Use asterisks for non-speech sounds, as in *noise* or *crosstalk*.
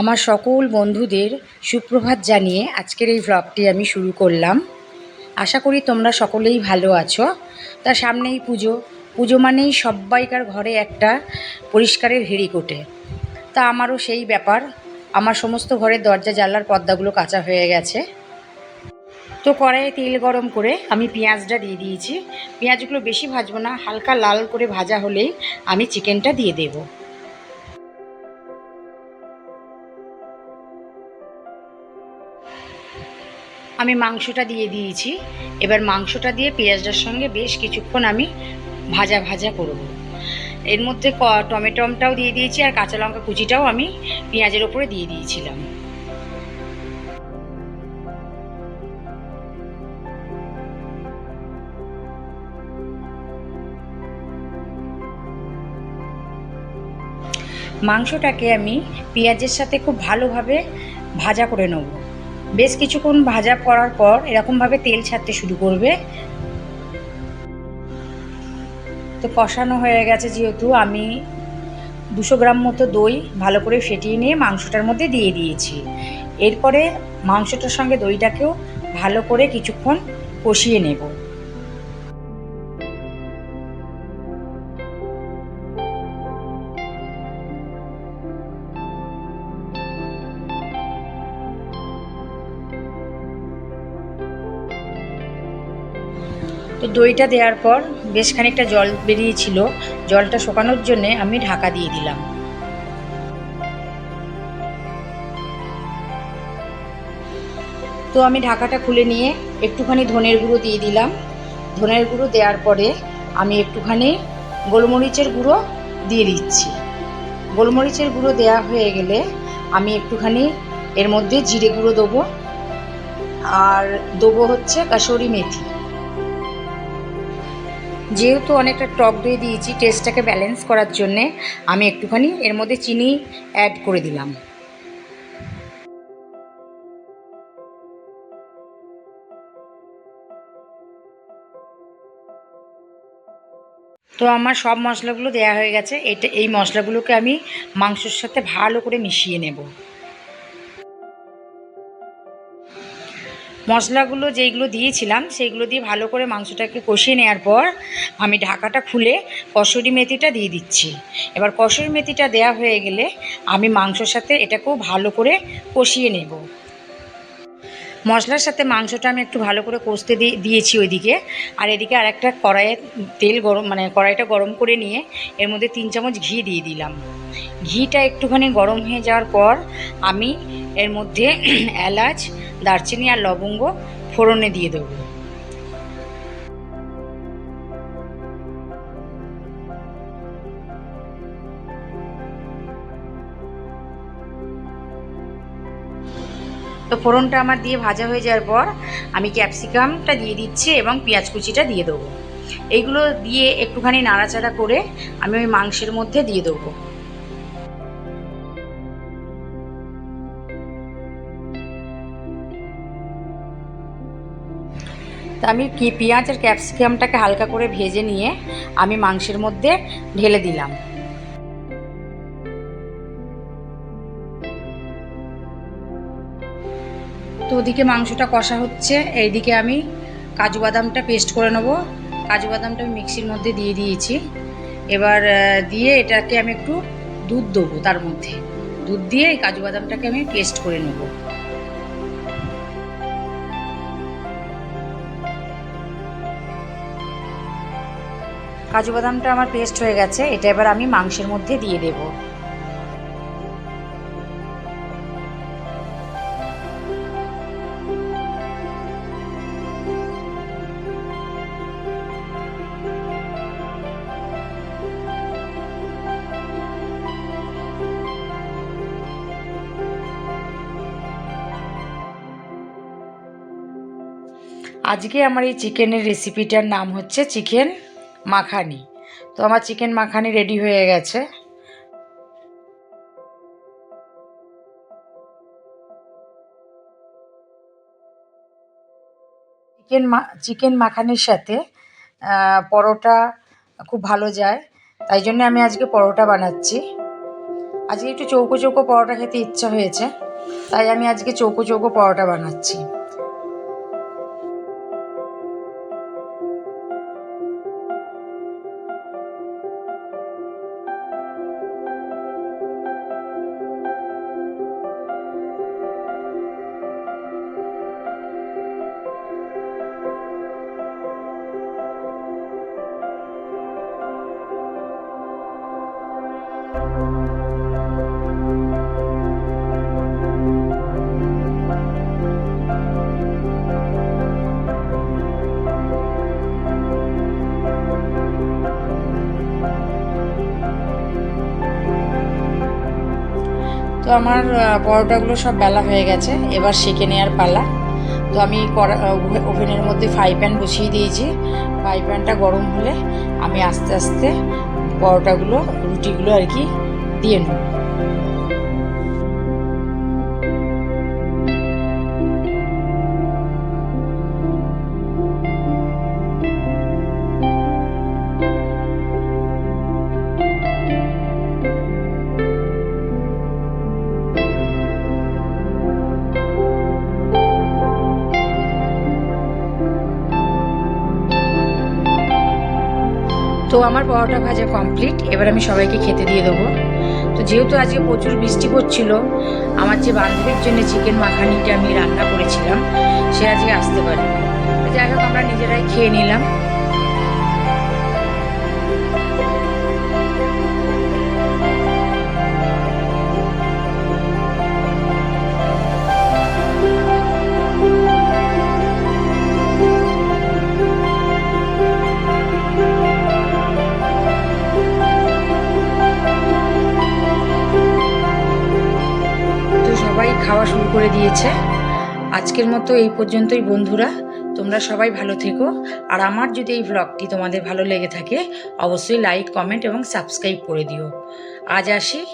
আমার সকল বন্ধুদের সুপ্রভাত জানিয়ে আজকের এই ভ্লগটি আমি শুরু করলাম। আশা করি তোমরা সকলেই ভালো আছো। তার সামনেই পুজো। পুজো মানেই সব্বাইকার ঘরে একটা পরিষ্কারের হেরিকোটে তা আমারও সেই ব্যাপার। আমার সমস্ত ঘরের দরজা, জানলার পর্দাগুলো কাঁচা হয়ে গেছে। তো কড়াইয়ে তেল গরম করে আমি পেঁয়াজটা দিয়ে দিয়েছি। পেঁয়াজগুলো বেশি ভাজবো না, হালকা লাল করে ভাজা হলেই আমি চিকেনটা দিয়ে দেবো। আমি মাংসটা দিয়ে দিয়েছি। এবার মাংসটা দিয়ে পেঁয়াজটার সঙ্গে বেশ কিছুক্ষণ আমি ভাজা ভাজা করব। এর মধ্যে ক- টমেটোমটাও দিয়ে দিয়েছি আর কাঁচা লঙ্কা কুচিটাও আমি পেঁয়াজের ওপরে দিয়ে দিয়েছিলাম। মাংসটাকে আমি পেঁয়াজের সাথে খুব ভালোভাবে ভাজা করে নেব। বেশ কিছুক্ষণ ভাজা করার পর এরকমভাবে তেল ছাড়তে শুরু করবে। তো কষানো হয়ে গেছে যেহেতু আমি দুশো গ্রাম মতো দই ভালো করে ফেটিয়ে নিয়ে মাংসটার মধ্যে দিয়ে দিয়েছি। এরপরে মাংসটার সঙ্গে দইটাকেও ভালো করে কিছুক্ষণ কষিয়ে নেব। তো দইটা দেওয়ার পর বেশ খানিকটা জল বেরিয়েছিল। জলটা শুকানোর জন্যে আমি ঢাকা দিয়ে দিলাম। তো আমি ঢাকাটা খুলে নিয়ে একটুখানি ধনের গুঁড়ো দিয়ে দিলাম। ধনের গুঁড়ো দেওয়ার পরে আমি একটুখানি গোলমরিচের গুঁড়ো দিয়ে দিচ্ছি। গোলমরিচের গুঁড়ো দেওয়া হয়ে গেলে আমি একটুখানি এর মধ্যে জিরে গুঁড়ো দেবো। আর দেবো হচ্ছে কাসুরি মেথি। যেহেতু অনেকটা টক দই দিয়েছি টেস্টটাকে ব্যালেন্স করার জন্যে আমি একটুখানি এর মধ্যে চিনি অ্যাড করে দিলাম। তো আমার সব মশলাগুলো দেয়া হয়ে গেছে। এটা, এই মশলাগুলোকে আমি মাংসর সাথে ভালো করে মিশিয়ে নেব। মশলাগুলো যেইগুলো দিয়েছিলাম, সেইগুলো দিয়ে ভালো করে মাংসটাকে কষিয়ে নেওয়ার পর আমি ঢাকাটা খুলে কসুরি মেথিটা দিয়ে দিচ্ছি। এবার কসুরি মেথিটা দেওয়া হয়ে গেলে আমি মাংসর সাথে এটাকেও ভালো করে কষিয়ে নেব। মশলার সাথে মাংসটা আমি একটু ভালো করে কষতে দিয়ে দিয়েছি ওইদিকে। আর এদিকে আর একটা কড়াইয়ে তেল গরম মানে কড়াইটা গরম করে নিয়ে এর মধ্যে তিন চামচ ঘি দিয়ে দিলাম। ঘিটা একটুখানি গরম হয়ে যাওয়ার পর আমি এর মধ্যে *clears throat* এলাচ, দারচিনি আর লবঙ্গ ফোড়নে দিয়ে দেবো। ফোড়নটা আমার দিয়ে ভাজা হয়ে যাওয়ার পর আমি ক্যাপসিকামটা দিয়ে দিচ্ছি এবং পেঁয়াজ কুচিটা দিয়ে দেবো। এইগুলো দিয়ে একটুখানি নাড়াচাড়া করে আমি ওই মাংসের মধ্যে দিয়ে দেবো। তা আমি কি পেঁয়াজ আর ক্যাপসিকামটাকে হালকা করে ভেজে নিয়ে আমি মাংসের মধ্যে ঢেলে দিলাম। তো ওদিকে মাংসটা কষা হচ্ছে। এইদিকে আমি কাজু বাদামটা পেস্ট করে নেব। কাজু বাদামটা আমি মিক্সির মধ্যে দিয়ে দিয়েছি। এবার দিয়ে এটাকে আমি একটু দুধ দেবো তার মধ্যে। দুধ দিয়ে এই কাজু বাদামটাকে আমি পেস্ট করে নেব। কাজু বাদামটা আমার পেস্ট হয়ে গেছে। এটা এবার আমি মাংসের মধ্যে দিয়ে দেব। আজকে আমার এই চিকেনের রেসিপিটার নাম হচ্ছে চিকেন মাখানি। তো আমার চিকেন মাখানি রেডি হয়ে গেছে। চিকেন মা, চিকেন মাখানির সাথে পরোটা খুব ভালো যায়। তাই জন্য আমি আজকে পরোটা বানাচ্ছি। আজকে একটু চৌকো চৌকো পরোটা খেতে ইচ্ছা হয়েছে। তাই আমি আজকে চৌকো চৌকো পরোটা বানাচ্ছি। তো আমার পরোটাগুলো সব বেলা হয়ে গেছে, এবার সেঁকে নেওয়ার পালা। তো আমি ওভেনের মধ্যে ফ্রাই প্যান বসিয়ে দিয়েছি। ফ্রাই প্যানটা গরম হলে আমি আস্তে আস্তে পরোটাগুলো, রুটিগুলো আর কি দিয়ে নেব। তো আমার পরোটা ভাজা কমপ্লিট এবার আমি সবাইকে খেতে দিয়ে দেবো। তো যেহেতু আজকে প্রচুর বৃষ্টি পড়ছিল, আমার যে বান্ধবীর জন্য চিকেন মাখানিটা আমি রান্না করেছিলাম, সে আজকে আসতে পারে যাই হোক, আমরা নিজেরাই খেয়ে নিলাম। খাওয়া শুরু করে দিয়েছে। আজকের মতো এই পর্যন্তই বন্ধুরা, তোমরা সবাই ভালো থেকো। আর আমার যদি এই ব্লগটি তোমাদের ভালো লেগে থাকে, অবশ্যই লাইক কমেন্ট এবং সাবস্ক্রাইব করে দিও। আজ আসি।